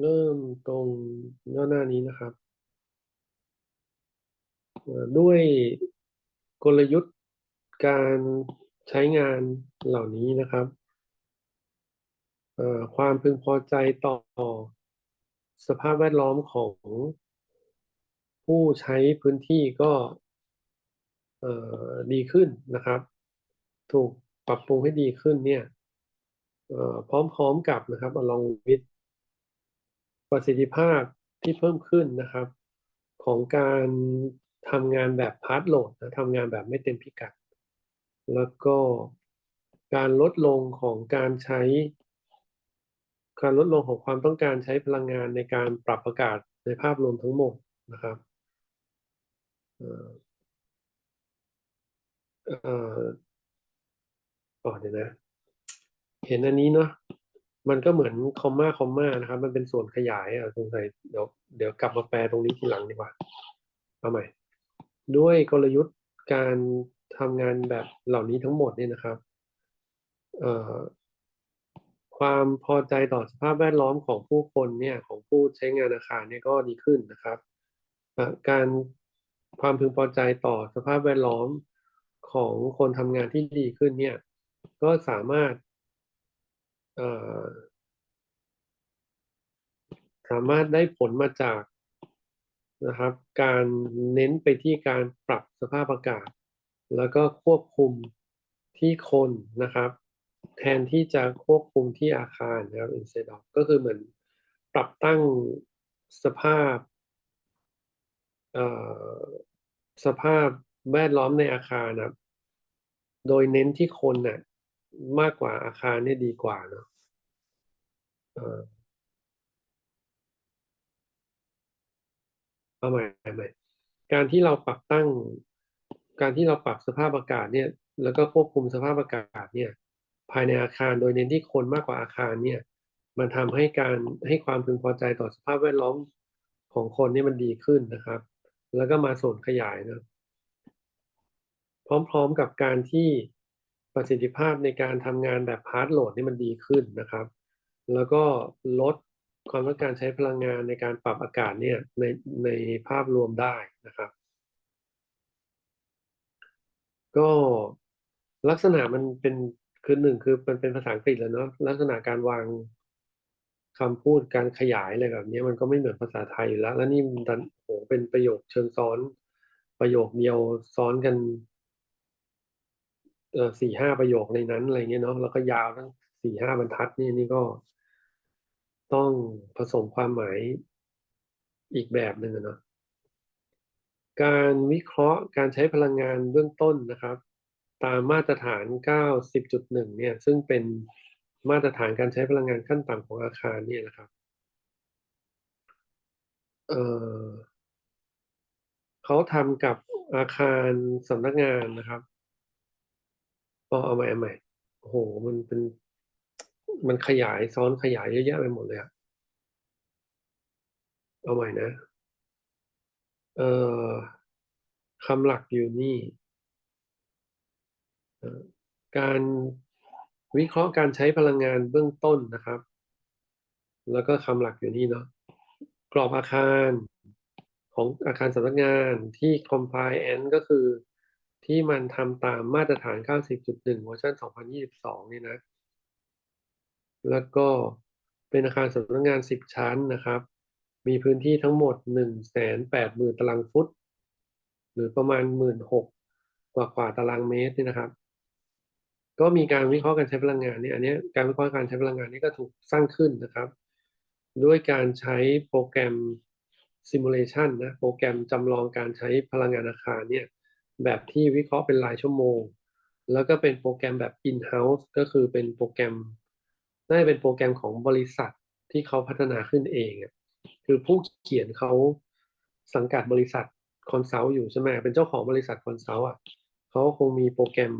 เริ่มตรงหน้าหน้านี้นะครับ ด้วยกลยุทธ์การใช้งานเหล่านี้นะครับความพึงพอใจต่อสภาพแวดล้อมของผู้ใช้พื้นที่ก็ดีขึ้นนะครับ ถูกปรับปรุงให้ดีขึ้นเนี่ยพร้อมๆกับนะครับ along with ประสิทธิภาพที่เพิ่มขึ้นนะครับ ของการทำงานแบบพาร์ทโหลดนะทำงานแบบไม่เต็มพิกัด แล้วก็การลดลงของการใช้ การลดลงของความต้องการใช้พลังงานในการปรับอากาศในภาพรวมทั้งหมดนะครับเอ่อเอ่ออ๋อเดี๋ยวนะ เห็นอันนี้เนาะ มันก็เหมือนคอมมาคอมมานะครับ มันเป็นส่วนขยายอะสงสัยเดี๋ยวเดี๋ยวกลับมาแปลตรงนี้ทีหลังดีกว่าเอาใหม่ ด้วยกลยุทธ์การทำงานแบบเหล่านี้ทั้งหมดเนี่ยนะครับเอ่อความพอใจต่อสภาพแวดล้อมของผู้คนเนี่ยของผู้ใช้งานอาคารเนี่ยก็ดีขึ้นนะครับการความพึงพอใจต่อสภาพแวดล้อมของคนทำงานที่ดีขึ้นเนี่ยก็สามารถ สามารถได้ผลมาจากนะครับ การเน้นไปที่การปรับสภาพอากาศ แล้วก็ควบคุมที่คนนะครับ แทนที่จะควบคุมที่อาคารนะครับ instead of ก็คือเหมือนปรับตั้งสภาพสภาพแวดล้อมในอาคารนะโดยเน้นที่คนน่ะ มากกว่าอาคารเนี่ยดีกว่าเนาะเอาใหม่ใหม่การที่เราปรับตั้ง การที่เราปรับสภาพอากาศเนี่ย แล้วก็ควบคุมสภาพอากาศเนี่ย ภายในอาคารโดยเน้นที่คนมากกว่าอาคารเนี่ย มันทำให้การให้ความพึงพอใจต่อสภาพแวดล้อมของคนนี่มันดีขึ้นนะครับ แล้วก็มาส่วนขยายนะ พร้อมๆกับการที่ ประสิทธิภาพในการทำงานแบบพาร์ทโหลดนี่มันดีขึ้นนะครับ แล้วก็ลดความต้องการใช้พลังงานในการปรับอากาศเนี่ยในในภาพรวมได้นะครับ ก็ลักษณะมันเป็นคือหนึ่งคือมันเป็นภาษาอังกฤษแล้วเนาะลักษณะการวางคำพูดการขยายอะไรแบบนี้มันก็ไม่เหมือนภาษาไทยอยู่แล้ว แล้วนี่มันโหเป็นประโยคเชิงซ้อน ประโยคเดียวซ้อนกัน สี่ห้าประโยคในนั้นอะไรเงี้ยเนาะแล้วก็ยาวทั้งสี่ห้าบรรทัดนี่นี่ก็ต้องผสมความหมายอีกแบบหนึ่งเนาะการวิเคราะห์การใช้พลังงานเบื้องต้นนะครับ ตามมาตรฐาน 90.1 เนี่ย ซึ่งเป็นมาตรฐานการใช้พลังงานขั้นต่ำของอาคารเนี่ยนะครับเอ่อเขาทำกับอาคารสำนักงานนะครับ อเอาใหม่เอาใหม่โอ้โห มันเป็น มันขยายซ้อนขยายเยอะแยะไปหมดเลยอะเอาใหม่นะ เอ่อคำหลักอยู่นี่ การวิเคราะห์การใช้พลังงานเบื้องต้นนะครับ แล้วก็คำหลักอยู่นี่เนาะ กรอบอาคารของอาคารสำนักงานที่ compliant ก็คือ ที่มันทำตามมาตรฐาน 90.1เวอร์ชัน2022 นี่นะ แล้วก็เป็นอาคารสำนักงาน 10 ชั้นนะครับ มีพื้นที่ทั้งหมด 180,000 ตารางฟุต หรือประมาณ 16,000กว่ากว่าตารางเมตรนี่นะครับ ก็มีการวิเคราะห์การใช้พลังงานเนี่ยอันนี้การวิเคราะห์การใช้พลังงานนี้ก็ถูกสร้างขึ้นนะครับ ด้วยการใช้โปรแกรม simulation นะ โปรแกรมจำลองการใช้พลังงานอาคารเนี่ย แบบที่วิเคราะห์เป็นรายชั่วโมง แล้วก็เป็นโปรแกรมแบบ in-house ก็คือเป็นโปรแกรมน่าจะเป็นโปรแกรมของบริษัทที่เขาพัฒนาขึ้นเองอะคือผู้เขียนเขาสังกัดบริษัทคอนซัลท์อยู่ใช่ไหมเป็นเจ้าของบริษัทคอนซัลท์อะเขาคงมีโปรแกรม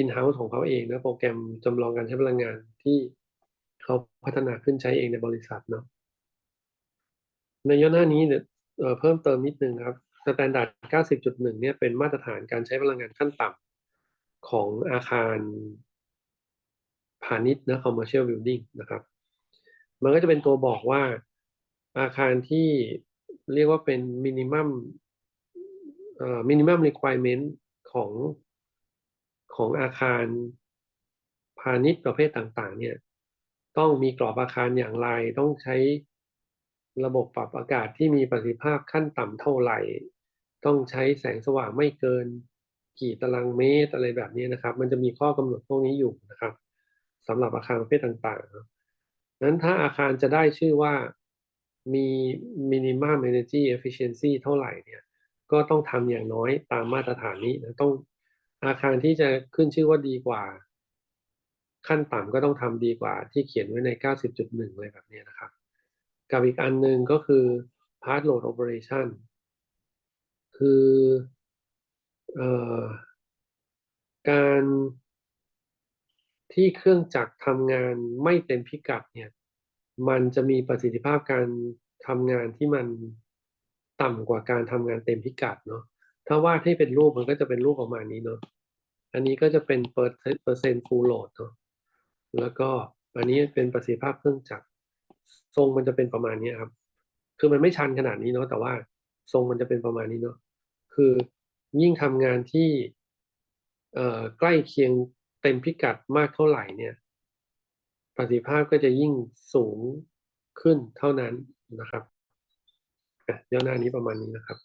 in-house ของเขาเองนะโปรแกรมจำลองการใช้พลังงานที่เขาพัฒนาขึ้นใช้เองในบริษัทเนาะในย่อหน้านี้เนี่ยเอ่อเพิ่มเติมนิดนึงครับ Standard 90.1 เนี่ยเป็นมาตรฐานการใช้พลังงานขั้นต่ำของอาคารพาณิชย์นะ commercial building นะครับ มันก็จะเป็นตัวบอกว่าอาคารที่เรียกว่าเป็นมินิมัมเอ่อมินิมัม requirement ของของอาคารพาณิชย์ประเภทต่าง ๆ เนี่ย ต้องมีกรอบอาคารอย่างไร ต้องใช้ ระบบปรับอากาศที่มีประสิทธิภาพขั้นต่ำเท่าไหร่ ต้องใช้แสงสว่างไม่เกิน กี่ตารางเมตรอะไรแบบนี้นะครับ มันจะมีข้อกำหนดพวกนี้อยู่นะครับสำหรับอาคารประเภทต่างๆนั้นถ้าอาคารจะได้ชื่อว่ามี minimum energy efficiency เท่าไหร่เนี่ยก็ต้องทำอย่างน้อยตามมาตรฐานนี้นะต้องอาคารที่จะขึ้นชื่อว่าดีกว่า ขั้นต่ำก็ต้องทำดีกว่าที่เขียนไว้ใน 90.1อะไรแบบนี้นะครับ กับอีกอันหนึ่งก็คือ part load operation คืออการที่เครื่องจักรทำงานไม่เต็มพิกัดเนี่ย มันจะมีประสิทธิภาพการทำงานที่มันต่ำกว่าการทำงานเต็มพิกัดเนาะ ถ้าวาดให้เป็นรูปมันก็จะเป็นรูปประมาณนี้เนาะ อันนี้ก็จะเป็นเปอร์เปอร์เซ็นต์ฟูลโหลดเนาะ แล้วก็อันนี้เป็นประสิทธิภาพเครื่องจักร ทรงมันจะเป็นประมาณนี้ครับ คือมันไม่ชันขนาดนี้เนาะแต่ว่าทรงมันจะเป็นประมาณนี้เนาะคือยิ่งทำงานที่เอ่อใกล้เคียงเต็มพิกัดมากเท่าไหร่เนี่ย ประสิทธิภาพก็จะยิ่งสูงขึ้นเท่านั้นนะครับย่อหน้านี้ประมาณนี้นะครับ